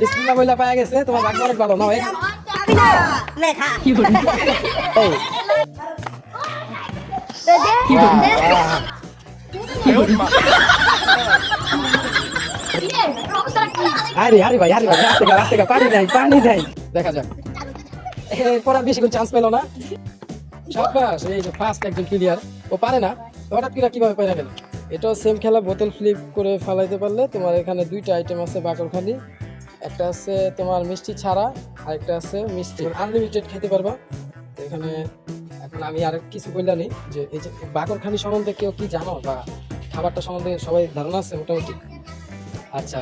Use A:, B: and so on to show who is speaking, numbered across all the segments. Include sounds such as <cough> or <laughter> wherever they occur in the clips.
A: বিসমিল্লাহ বইলা পাওয়া গেছে তোমার ভাগ্য অনেক ভালো
B: না
A: আরে আরে ভাই আরে ভাই গা গা পানি দেয় পানি দেয় দেখা যাক। বেশি চান্স পেল না। সাব্বাস এই যে ফার্স্ট একজন প্লেয়ার ও পারে না। হঠাৎ করে কীভাবে পারে গেল? এটাও সেম খেলা বোতল ফ্লিপ করে ফালাইতে পারলে তোমার এখানে দুইটা আইটেম আছে বাকরখানি একটা আছে তোমার মিষ্টি ছাড়া আর একটা আছে মিষ্টি। আনলিমিটেড খেতে পারবা। এখানে এখন আমি আর কিছু বললাম যে এই যে বাকরখানি সম্বন্ধে কেউ কি জানো বা খাবারটা সম্বন্ধে সবাই ধারণা আছে, মোটামুটি? আচ্ছা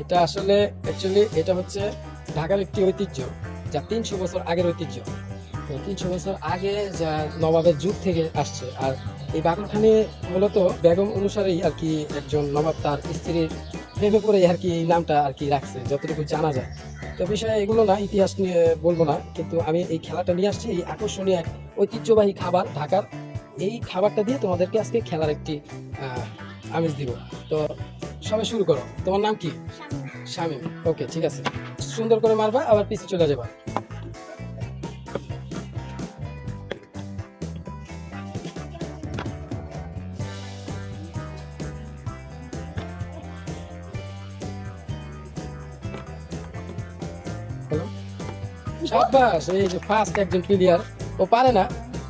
A: এটা আসলে অ্যাকচুয়ালি এটা হচ্ছে ঢাকার একটি ঐতিহ্য, যা তিনশো বছর আগের ঐতিহ্য। তিনশো বছর আগে যা নবাবের যুগ থেকে আসছে, আর এই বাকরখানি মূলত বেগম অনুসারেই আর কি একজন নবাব তার স্ত্রীর প্রেমে করে আর কি এই নামটা আর কি রাখছে যতটুকু জানা যায়। তো বিষয়ে এগুলো না ইতিহাস নিয়ে বলব না কিন্তু আমি এই খেলাটা নিয়ে আসছি এই আকর্ষণীয় এক ঐতিহ্যবাহী খাবার ঢাকার। এই খাবারটা দিয়ে তোমাদেরকে আজকে খেলার একটি আমেজ দিব। তো সবাই শুরু করো। তোমার নাম কি? স্বামী ওকে ঠিক আছে। সুন্দর করে মারবা আবার পিছিয়ে চলে যাবা। সাব্বাস এই যে ফার্স্ট একজন প্লেয়ার ও পারে না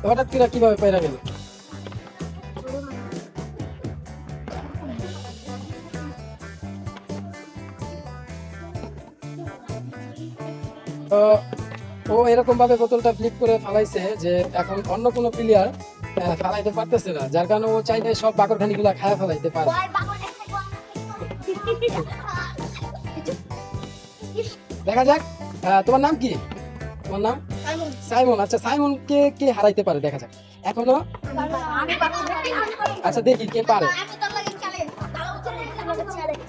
A: হঠাৎ করে কীভাবে পায়রা গেল? ও এরকম ভাবে বোতলটা ফ্লিপ করে ফালাইছে যে এখন অন্য কোনো প্লেয়ার ফালাইতে পারতেছে না। যার কারণে ও চাইলে সব বাকরখানি গুলা খায় ফেলাইতে পারে। দেখা যাক তোমার নাম কি? তোমার নাম সাইমন আচ্ছা সাইমন কে কে হারাইতে পারে? দেখা যাক। এখনও? আচ্ছা দেখি কে পারে।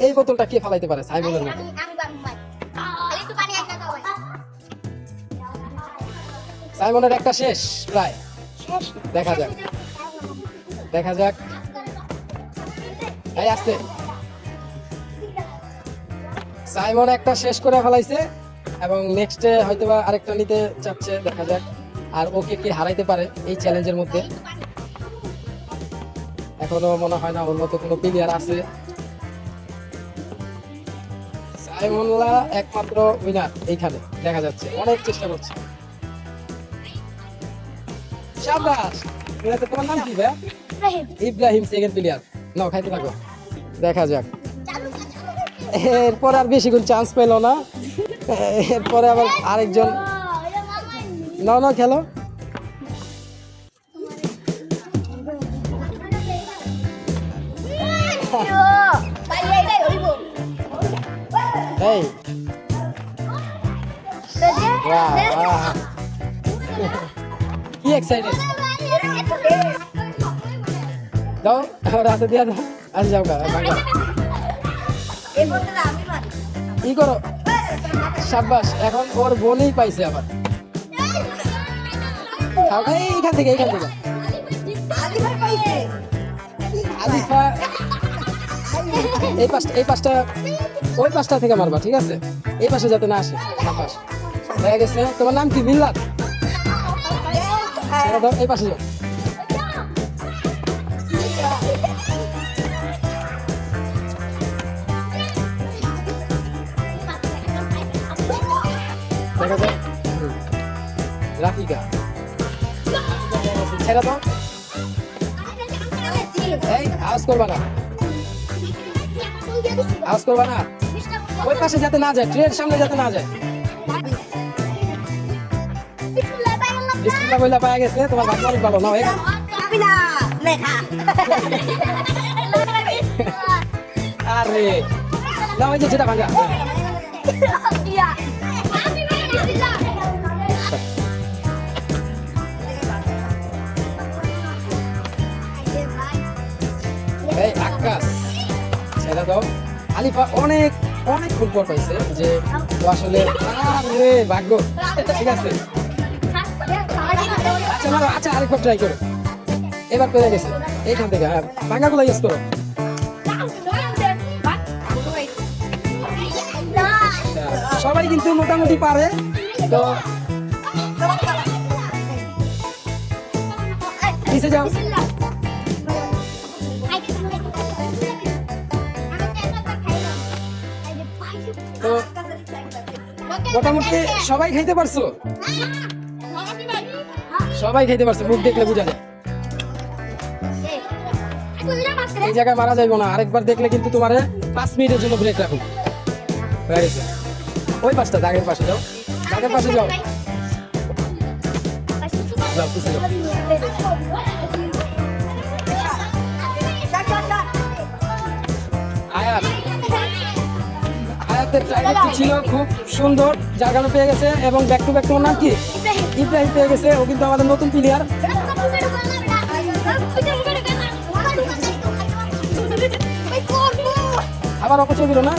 A: এই বোতলটা কে ফালাইতে পারে? সাইমনের মতো। সাইমনের একটা শেষ প্রায়। দেখা যাক। দেখা যাক। এই আসতে। সাইমন একটা শেষ করে ফেলাইছে। এবং নেক্সটে হয়তোবা আরেকটা নিতে চাচ্ছে দেখা যাক। আর ওকে কি হারাইতে পারে এই চ্যালেঞ্জের মধ্যে? এখনও মনে হয় না ওর মতো কোনো প্লেয়ার আছে। সাইমনলা একমাত্র উইনার এইখানে দেখা যাচ্ছে। অনেক চেষ্টা করছে। শাবাশ তোমার নাম কি ভাই ইব্রাহিম। সেকেন্ড প্লেয়ার নাও খাইতে থাকো। দেখা যাক। এরপর আর বেশি কোন চান্স পেল না। <laughs> এরপরে আবার আরেকজন। নাও নাও খেলো। এই। কি এক্সাইটেড দাও আমার দিয়া দাও। আচ্ছা যাও গা ই করো। সাব্বাস এখন ওর বোনই পাইছে আবার। এইখান থেকে এইখান থেকে। আলিফা এই পাশটা এই পাশটা ওই পাশটা থেকে মারবা ঠিক আছে? এই পাশে যাতে না আসে সাব্বাস। হয়ে গেছে। তোমার নাম কি? মিল্লাত? এই পাশে যাও। রাফিকা ছেড়ে দাও। এই, আওয়াজ করবা না। করবা ওই পাশে যাতে না যায়, ট্রেনের সামনে যাতে না যায়। বিসমিল্লাহ বইলা পাওয়া গেছে, তোমার ভালো,
B: না
A: আরে, না ওই যে, যেটা ভাঙা। দাও আলিফা অনেক অনেক ফুটবল পাইছে যে ও আসলে ভাগ্য। ঠিক আছে। আচ্ছা আচ্ছা আরেকবার ট্রাই করো। এবার গেছে। এইখান থেকে হ্যাঁ ভাঙাগুলো ইউজ করো।
C: সবাই কিন্তু মোটামুটি পারে, তো নিচে যাও। মোটামুটি সবাই খাইতে পারছ? সবাই খাইতে পারছ, মুখ দেখলে বোঝা যায়। এই জায়গায় মারা যাইবো না, আরেকবার দেখলে কিন্তু তোমার পাঁচ মিনিটের জন্য ব্রেক হয়ে ওই পাশটা, দাগের পাশে যাও। দাগের পাশে যাও। যাও। আয়াতের ড্রাইভারটি ছিল খুব সুন্দর কারণে পেয়ে গেছে এবং ব্যাক টু ব্যাক তোমার নাম কি? ইব্রাহিম পেয়ে গেছে, ও কিন্তু আমাদের নতুন প্লেয়ার আবার অপচয় দিল না?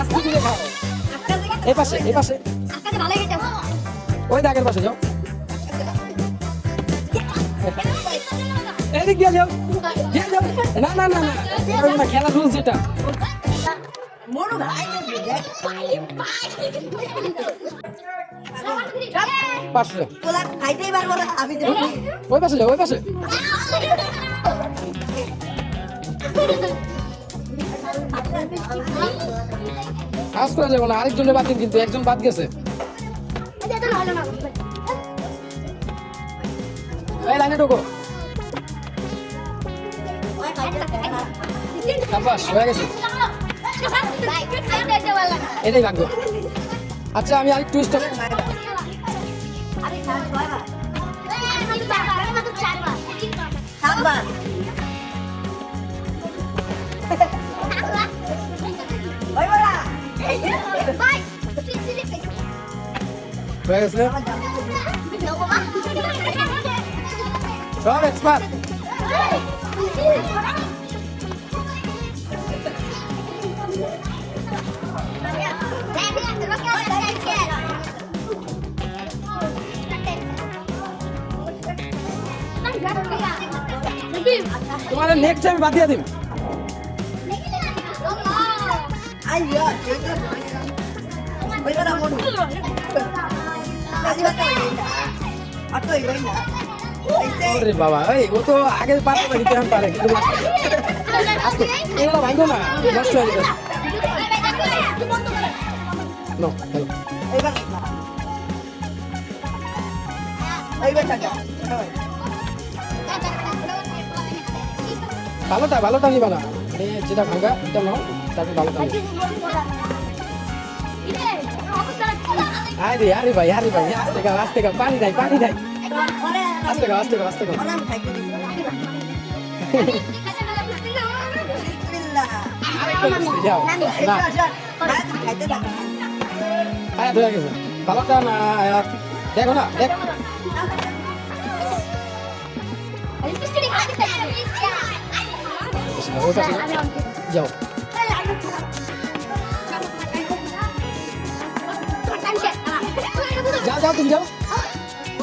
C: আস্তে ধীরে এই পাশে এই পাশে। ওই দাগের পাশে যাও। এদিক দিয়ে যাও। না না না না না খেলার রুলস যেটা
B: মনু
C: পাশে।
B: তোলা খাইতেই পারব না আমি দেবো
C: ওই পাশে ওই পাশে। কাজ করা যাবে না আরেকজনের বাদ দিন কিন্তু একজন বাদ গেছে। এই লাইনে ঢোকো। হয়ে গেছে। এটাই ভাগ্য। আচ্ছা আমি আরেকটু স্টপ হয়ে গেছে সব এক্সপার্ট তোমার নেক্সট টাইম বাদ দিয়ে দিন বাবা এই ও তো আগে না পারে কিন্তু আস্তে এগুলো না নষ্ট হয়ে যাবে। ভালোটা ভালোটা নিবা না মানে যেটা ভাঙা এটা নাও তারপর ভালোটা আরে আরে ভাই আরে ভাই আস্তে গাও আস্তে গাও পানি নাই পানি নাই আস্তে গাও আস্তে গাও আস্তে হয়ে গেছে ভালোটা না দেখো না দেখ ওই পাশে যাও যাও যাও তুমি যাও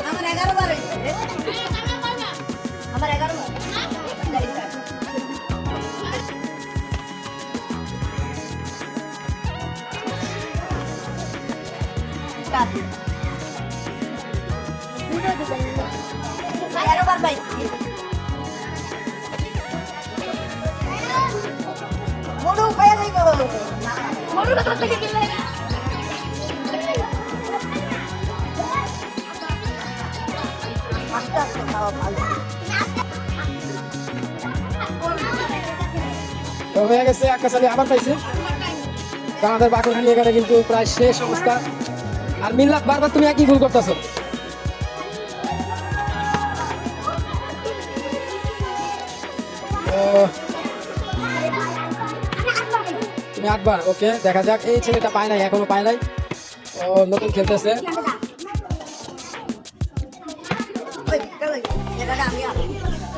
B: আমার এগারো বার হয়েছে আমার এগারো বার এগারো আস্তে আস্তে
C: তো হয়ে গেছে, আকাশ আলী আবার পাইছে। আমাদের বাকুরখানি এখানে কিন্তু প্রায় শেষ অবস্থা। আর মিল্লাত, বারবার তুমি একই ভুল করতেছো। আটবার, ওকে, দেখা যাক। এই ছেলেটা পায় নাই, এখনও পায় নাই। ও, নতুন খেলতেছে।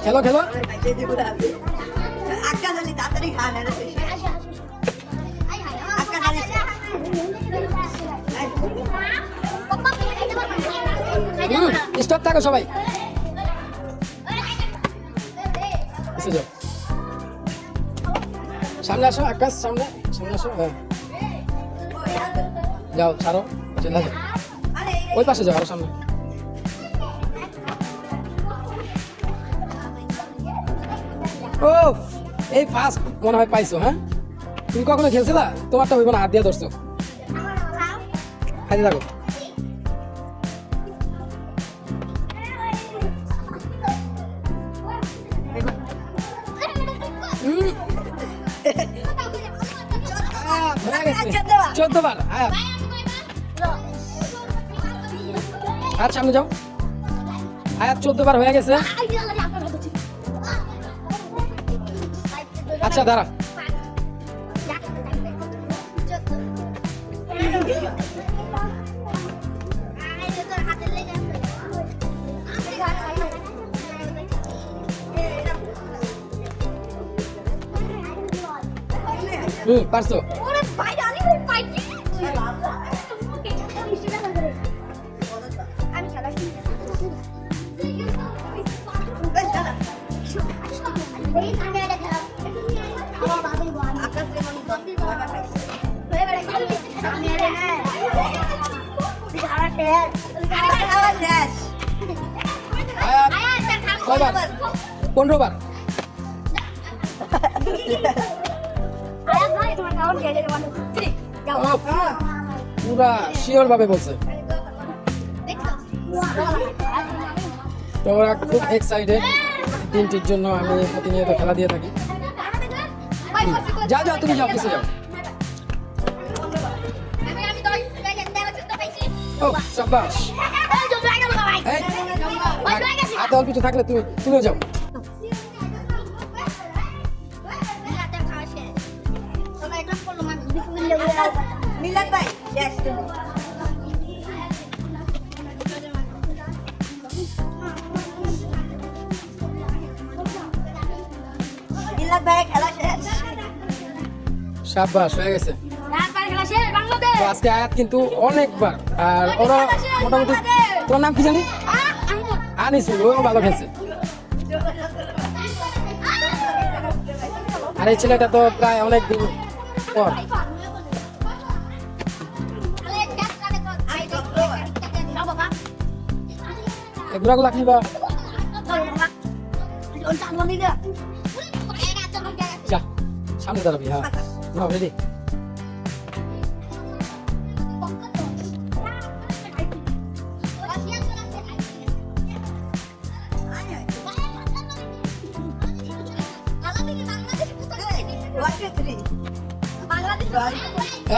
C: খেলো খেলো। স্টপ থাকো সবাই। সামনে আসো, আকাশ সামনে। সামনে আসো হ্যাঁ। যাও, ছাড়ো চলে ও এই ফার্স্ট মনে হয় পাইছো হ্যাঁ? তুমি কখনো খেলছিলা? তোমারটা হইব না, হাত দিয়ে ধরছো। খাইতে থাকো। চোদ্দ বার আয়াত সামনে যাও। আয়াত চোদ্দ বার হয়ে গেছে। আচ্ছা দাঁড়া। হুম পারছ? কয়বার পনেরো বার পুরা শিওর ভাবে বলছে। তোমরা খুব এক্সাইটেড টিমটির জন্য আমি প্রতিনিয়ত খেলা দিয়ে থাকি।
A: যা
C: যাও তুমি যাও পিছিয়ে যাও। সাবাস হাতে অল্প কিছু থাকলে তুমি তুমিও যাও।
B: মিলাদ ভাই শেষ তুমি। মিলাদ ভাই খেলা শেষ।
C: হয়ে গেছে। তো আজকে আয়াত কিন্তু অনেকবার। আর ওরা মোটামুটি তোমার নাম কি জানি? আনিসুল ও ভালো খেলছে। আর এই ছেলেটা তো প্রায় অনেক দিন পর এগুলা খাইবা যা সামনে দাঁড়াবি হ্যাঁ। নাও রেডি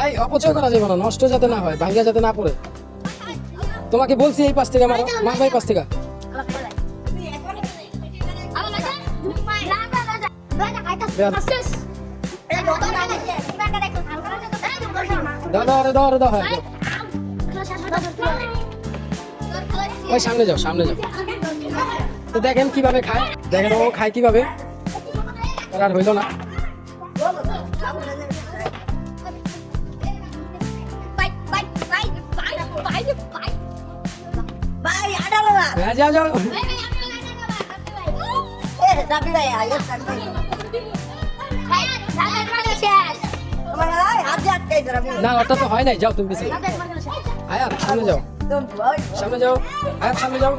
C: এই অপচয় করা যাবে না নষ্ট যাতে না হয় ভাঙ্গা যাতে না পড়ে। তোমাকে বলছি এই পাশ থেকে মারো মারবো এই পাশ থেকে। দাও আরে দাও আরে দাও হ্যাঁ ওই সামনে যাও সামনে যাও। তো দেখেন কীভাবে খায় দেখেন ও খায় কীভাবে। আর হইল না। হ্যাঁ যাও যাও না ওটা তো হয় নাই, যাও তুমি পিছিয়ে আয়াত সামনে যাও। সামনে যাও। আয়াত সামনে যাও।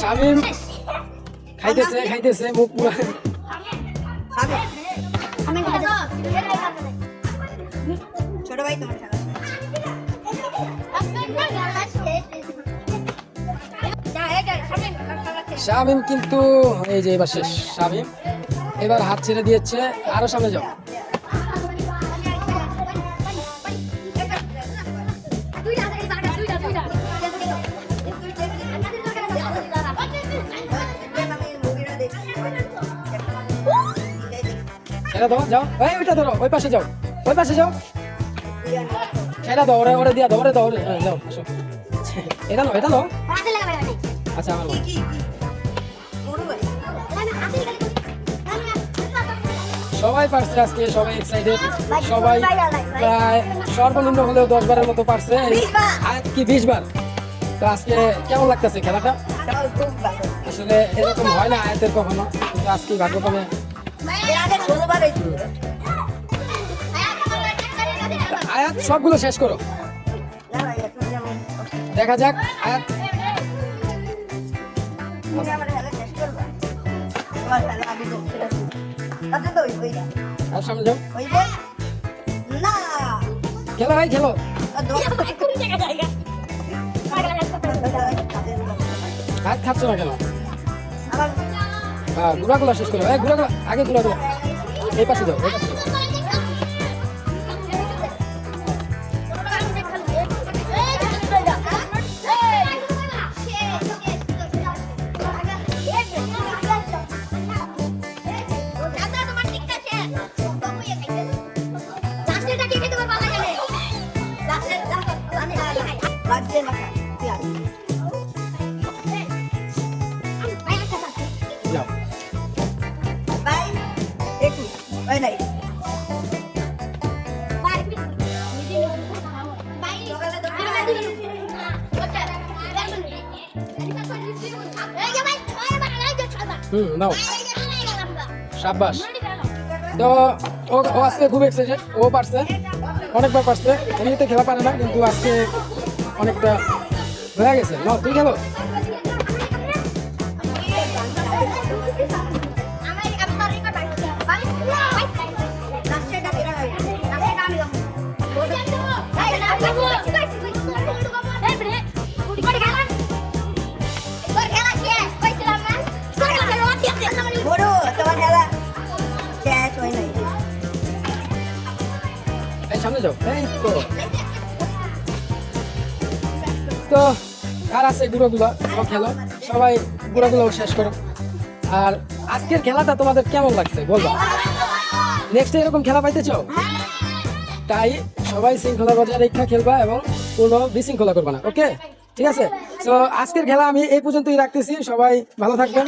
C: শামিম খাইতেছে খাইতেছে, মুখ পুরা।
B: ছোট ভাই তোমার
C: শামিম কিন্তু এই যে এবার শেষ শামিম। এবার হাত ছেড়ে দিয়েছে আরও সামনে যাও। খেলা দাও যাও। এই ওইটা ধরো ওই পাশে যাও। ওই পাশে যাও। খেলা দাও ওরে ওরে দিয়া দাও ওরে দাও হ্যাঁ, যাও এটা নাও এটা নাও। আচ্ছা আমার সবাই পারছে আজকে সবাই এক্সাইটেড সবাই প্রায় সর্বনিম্ন হলেও দশ বারের মতো পারছে। কি বিশ বার? তো আজকে কেমন লাগতেছে খেলাটা? আসলে এরকম হয় না আয়াতের কখনো কিন্তু আজকে ভাগ্যক্রমে আয়াত সবগুলো শেষ করো। দেখা যাক আয়াত।
B: আমার খেলা তাতে তো ওই না
C: আর সামনে যাও।
B: ওই যে না।
C: খেলো ভাই খেলো।
B: আর
C: খাচ্ছ না কেন? হ্যাঁ গুড়াগুলো শেষ করো এই গুড়াগুলো আগে গুড়াগুলো। এই পাশে যাও হুম, নাও। সাব্বাস। তো ও ও আজকে খুব এক্সাইটেড ও পারছে, অনেকবার পারছে। এমনিতে খেলা পারে না, কিন্তু আজকে অনেকটা হয়ে গেছে। নাও তুই খেলো? যাও এই তো। তো আর আছে গুঁড়োগুলো? খেলো। সবাই গুঁড়োগুলো শেষ করো। আর আজকের খেলাটা তোমাদের কেমন লাগছে বলবা? নেক্সট এরকম খেলা পাইতে চাও তাই সবাই শৃঙ্খলা বজায় রেখা খেলবা এবং কোনো বিশৃঙ্খলা করবা না, ওকে? ঠিক আছে? তো আজকের খেলা আমি এই পর্যন্তই রাখতেছি। সবাই ভালো থাকবেন।